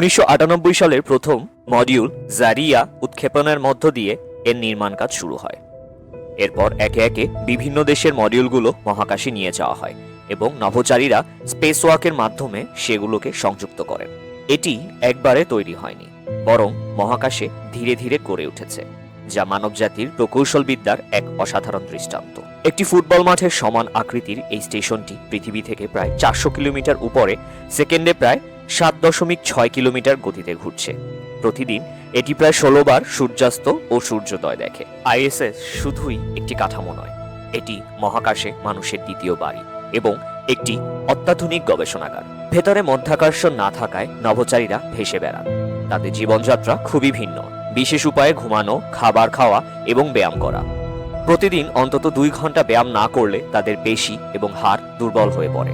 উনিশশো সালের প্রথম মডিউল জারিয়া উৎক্ষেপণের মধ্য দিয়ে এর নির্মাণ কাজ শুরু হয়। এরপর একে একে বিভিন্ন দেশের মডিউলগুলো মহাকাশে নিয়ে যাওয়া হয় এবং নভোচারীরা স্পেস ওয়াকের মাধ্যমে সেগুলোকে সংযুক্ত করেন এটি একবারে তৈরি হয়নি, বরং মহাকাশে ধীরে ধীরে গড়ে উঠেছে, যা মানবজাতির প্রকৌশল বিদ্যার এক অসাধারণ দৃষ্টান্ত। একটি ফুটবল মাঠের সমান আকৃতির এই স্টেশনটি পৃথিবী থেকে প্রায় চারশো কিলোমিটার উপরে, সেকেন্ডে প্রায় সাত দশমিক ছয় কিলোমিটার গতিতে ঘুরছে। প্রতিদিন এটি প্রায় ষোলো বার সূর্যাস্ত ও সূর্যোদয় দেখে। আইএসএস শুধুই একটি কাঠামো নয়, এটি মহাকাশে মানুষের দ্বিতীয় বাড়ি এবং একটি অত্যাধুনিক গবেষণাগার। ভেতরে মধ্যাকর্ষণ না থাকায় নভোচারীরা ভেসে বেড়ান। তাদের জীবনযাত্রা খুবই ভিন্ন। বিশেষ উপায়ে ঘুমানো, খাবার খাওয়া এবং ব্যায়াম করা। প্রতিদিন অন্তত দুই ঘণ্টা ব্যায়াম না করলে তাদের পেশি এবং হাড় দুর্বল হয়ে পড়ে।